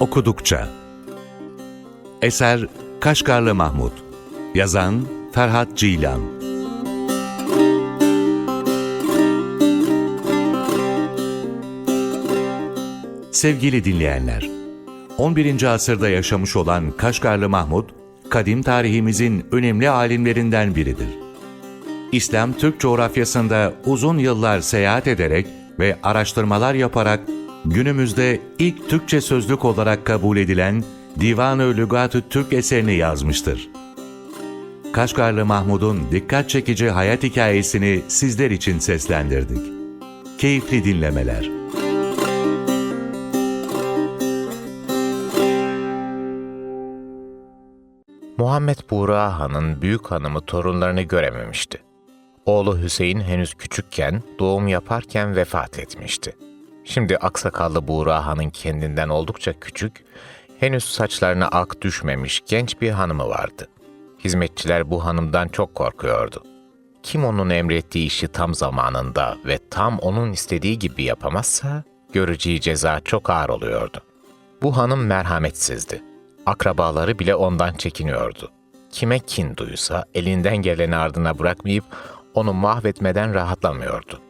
okudukça. Eser Kaşgarlı Mahmut. Yazan Ferhat Cilan. Sevgili dinleyenler, 11. asırda yaşamış olan Kaşgarlı Mahmud, kadim tarihimizin önemli alimlerinden biridir. İslam Türk coğrafyasında uzun yıllar seyahat ederek ve araştırmalar yaparak günümüzde ilk Türkçe sözlük olarak kabul edilen Divan-ı Lügat-ı Türk eserini yazmıştır. Kaşgarlı Mahmud'un dikkat çekici hayat hikayesini sizler için seslendirdik. Keyifli dinlemeler. Muhammed Buğra Han'ın büyük hanımı torunlarını görememişti. Oğlu Hüseyin henüz küçükken, doğum yaparken vefat etmişti. Şimdi aksakallı Buğra Han'ın kendinden oldukça küçük, henüz saçlarına ak düşmemiş genç bir hanımı vardı. Hizmetçiler bu hanımdan çok korkuyordu. Kim onun emrettiği işi tam zamanında ve tam onun istediği gibi yapamazsa, göreceği ceza çok ağır oluyordu. Bu hanım merhametsizdi. Akrabaları bile ondan çekiniyordu. Kime kin duysa elinden geleni ardına bırakmayıp onu mahvetmeden rahatlamıyordu.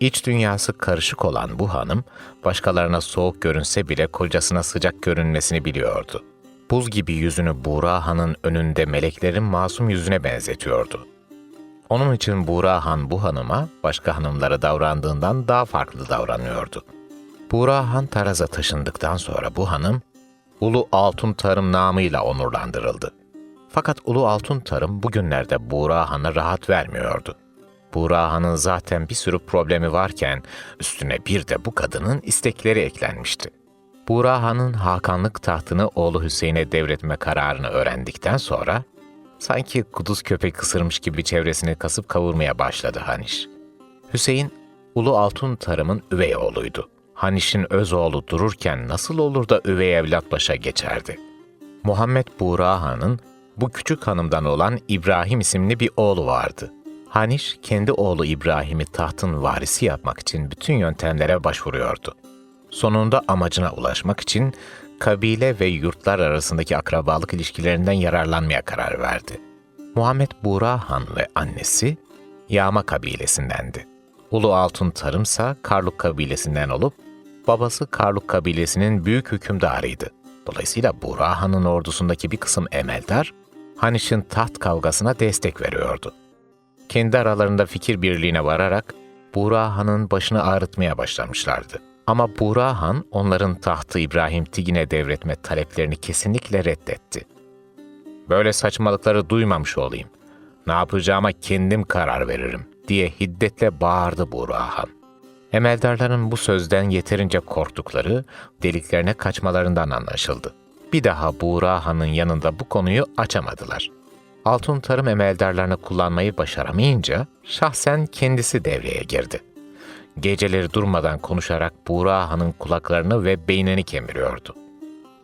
İç dünyası karışık olan bu hanım, başkalarına soğuk görünse bile kocasına sıcak görünmesini biliyordu. Buz gibi yüzünü Buğra Han'ın önünde meleklerin masum yüzüne benzetiyordu. Onun için Buğra Han bu hanıma başka hanımlara davrandığından daha farklı davranıyordu. Buğra Han Taraz'a taşındıktan sonra bu hanım, Ulu Altun Tarım namıyla onurlandırıldı. Fakat Ulu Altun Tarım bugünlerde Buğra Han'a rahat vermiyordu. Buğra Han'ın zaten bir sürü problemi varken üstüne bir de bu kadının istekleri eklenmişti. Buğra Han'ın Hakanlık tahtını oğlu Hüseyin'e devretme kararını öğrendikten sonra sanki kuduz köpek ısırmış gibi çevresini kasıp kavurmaya başladı Haniş. Hüseyin, Ulu Altun Tarım'ın üvey oğluydu. Haniş'in öz oğlu dururken nasıl olur da üvey evlat başa geçerdi? Muhammed Buğra Han'ın bu küçük hanımdan olan İbrahim isimli bir oğlu vardı. Haniş kendi oğlu İbrahim'i tahtın varisi yapmak için bütün yöntemlere başvuruyordu. Sonunda amacına ulaşmak için kabile ve yurtlar arasındaki akrabalık ilişkilerinden yararlanmaya karar verdi. Muhammed Buğra Han ve annesi Yağma kabilesindendi. Ulu Altun Tarımsa Karluk kabilesinden olup babası Karluk kabilesinin büyük hükümdarıydı. Dolayısıyla Buğra Han'ın ordusundaki bir kısım emeldar, Haniş'in taht kavgasına destek veriyordu. Kendi aralarında fikir birliğine vararak Buğra Han'ın başını ağrıtmaya başlamışlardı. Ama Buğra Han onların tahtı İbrahim Tigin'e devretme taleplerini kesinlikle reddetti. Böyle saçmalıkları duymamış olayım. Ne yapacağıma kendim karar veririm diye hiddetle bağırdı Buğra Han. Emeldarların bu sözden yeterince korktukları, deliklerine kaçmalarından anlaşıldı. Bir daha Buğra Han'ın yanında bu konuyu açamadılar. Altın tarım emeldarlarını kullanmayı başaramayınca şahsen kendisi devreye girdi. Geceleri durmadan konuşarak Buğra Han'ın kulaklarını ve beynini kemiriyordu.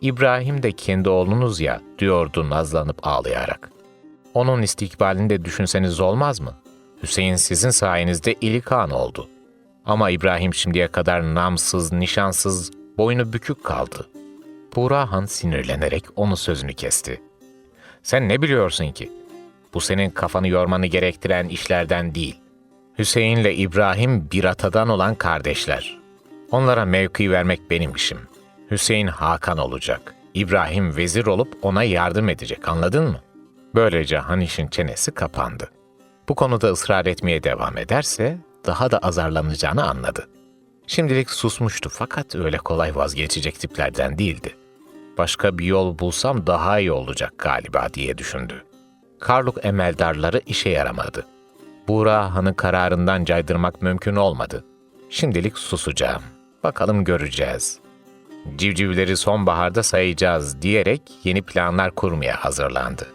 İbrahim de kendi oğlunuz ya diyordu nazlanıp ağlayarak. Onun istikbalini de düşünseniz olmaz mı? Hüseyin sizin sayenizde ilik han oldu. Ama İbrahim şimdiye kadar namsız, nişansız, boynu bükük kaldı. Buğra Han sinirlenerek onu sözünü kesti. Sen ne biliyorsun ki? Bu senin kafanı yormanı gerektiren işlerden değil. Hüseyin'le İbrahim bir atadan olan kardeşler. Onlara mevki vermek benim işim. Hüseyin Hakan olacak. İbrahim vezir olup ona yardım edecek anladın mı? Böylece Haniş'in çenesi kapandı. Bu konuda ısrar etmeye devam ederse daha da azarlanacağını anladı. Şimdilik susmuştu fakat öyle kolay vazgeçecek tiplerden değildi. Başka bir yol bulsam daha iyi olacak galiba diye düşündü. Karluk emeldarları işe yaramadı. Buğra Han'ı kararından caydırmak mümkün olmadı. Şimdilik susacağım. Bakalım göreceğiz. Civcivleri sonbaharda sayacağız diyerek yeni planlar kurmaya hazırlandı.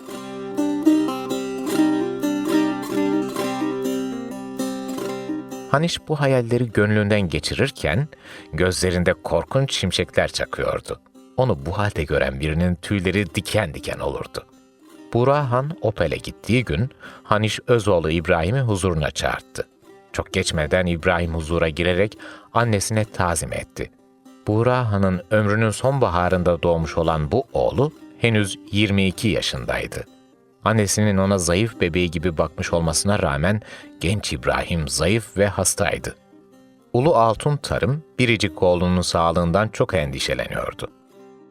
Haniş bu hayalleri gönlünden geçirirken gözlerinde korkunç şimşekler çakıyordu. Onu bu halde gören birinin tüyleri diken diken olurdu. Burhan Opel'e gittiği gün Haniş Özoğlu İbrahim'i huzuruna çağırdı. Çok geçmeden İbrahim huzura girerek annesine tazim etti. Buğra Han'ın ömrünün sonbaharında doğmuş olan bu oğlu henüz 22 yaşındaydı. Annesinin ona zayıf bebeği gibi bakmış olmasına rağmen genç İbrahim zayıf ve hastaydı. Ulu Altun Tarım biricik oğlunun sağlığından çok endişeleniyordu.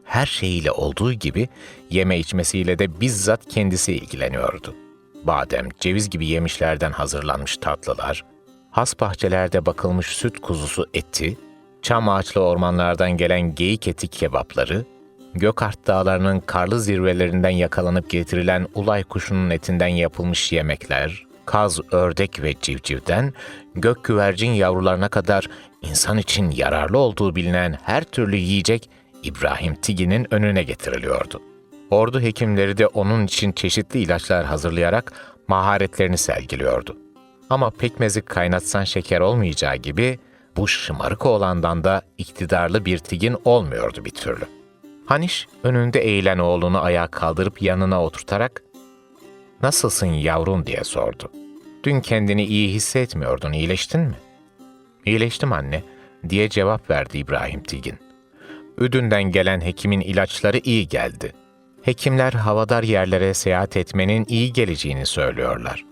Her şeyiyle olduğu gibi yeme içmesiyle de bizzat kendisi ilgileniyordu. Badem, ceviz gibi yemişlerden hazırlanmış tatlılar, has bahçelerde bakılmış süt kuzusu eti, çam ağaçlı ormanlardan gelen geyik eti kebapları, Gökart dağlarının karlı zirvelerinden yakalanıp getirilen ulay kuşunun etinden yapılmış yemekler, kaz, ördek ve civcivden gök güvercin yavrularına kadar insan için yararlı olduğu bilinen her türlü yiyecek İbrahim Tigi'nin önüne getiriliyordu. Ordu hekimleri de onun için çeşitli ilaçlar hazırlayarak maharetlerini sergiliyordu. Ama pekmezi kaynatsan şeker olmayacağı gibi bu şımarık oğlandan da iktidarlı bir tigin olmuyordu bir türlü. Haniş önünde eğilen oğlunu ayağa kaldırıp yanına oturtarak ''Nasılsın yavrum?'' diye sordu. ''Dün kendini iyi hissetmiyordun, iyileştin mi?'' ''İyileştim anne.'' diye cevap verdi İbrahim Tigin. Üdün'den gelen hekimin ilaçları iyi geldi. Hekimler havadar yerlere seyahat etmenin iyi geleceğini söylüyorlar.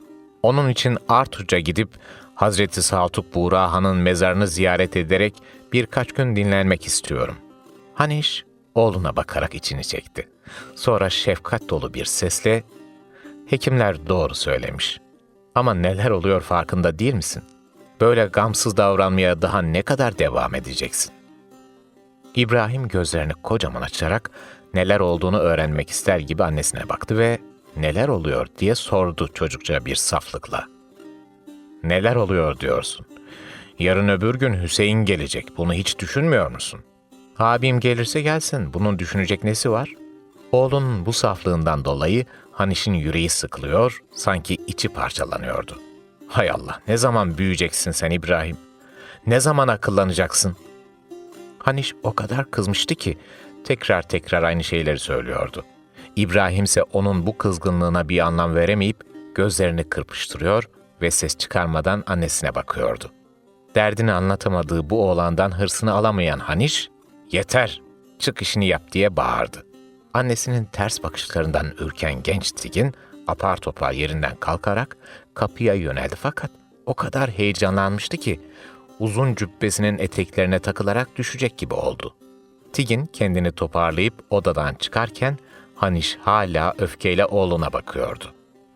Onun için Artuç'a gidip Hazreti Saltuk Buğra Han'ın mezarını ziyaret ederek birkaç gün dinlenmek istiyorum. Haniş oğluna bakarak içini çekti. Sonra şefkat dolu bir sesle, Hekimler doğru söylemiş. Ama neler oluyor farkında değil misin? Böyle gamsız davranmaya daha ne kadar devam edeceksin? İbrahim gözlerini kocaman açarak neler olduğunu öğrenmek ister gibi annesine baktı ve neler oluyor diye sordu çocukça bir saflıkla. Neler oluyor diyorsun? Yarın öbür gün Hüseyin gelecek. Bunu hiç düşünmüyor musun? Abim gelirse gelsin. Bunun düşünecek nesi var? Oğlunun bu saflığından dolayı Haniş'in yüreği sıkılıyor, sanki içi parçalanıyordu. Hay Allah, ne zaman büyüyeceksin sen İbrahim? Ne zaman akıllanacaksın? Haniş o kadar kızmıştı ki tekrar tekrar aynı şeyleri söylüyordu. İbrahim ise onun bu kızgınlığına bir anlam veremeyip gözlerini kırpıştırıyor ve ses çıkarmadan annesine bakıyordu. Derdini anlatamadığı bu oğlandan hırsını alamayan Haniş, ''Yeter, çık işini yap.'' diye bağırdı. Annesinin ters bakışlarından ürken genç Tigin apar topar yerinden kalkarak kapıya yöneldi fakat o kadar heyecanlanmıştı ki uzun cübbesinin eteklerine takılarak düşecek gibi oldu. Tigin kendini toparlayıp odadan çıkarken Haniş hala öfkeyle oğluna bakıyordu.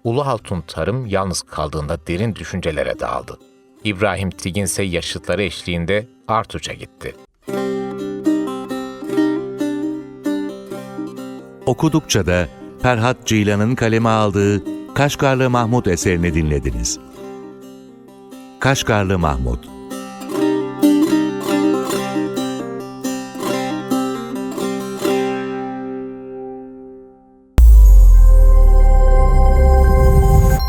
Ulu Hatun Tarım yalnız kaldığında derin düşüncelere daldı. İbrahim Tigin ise yaşıtları eşliğinde Artuç'a gitti. Okudukça da Ferhat Ceylan'ın kaleme aldığı Kaşgarlı Mahmut eserini dinlediniz. Kaşgarlı Mahmut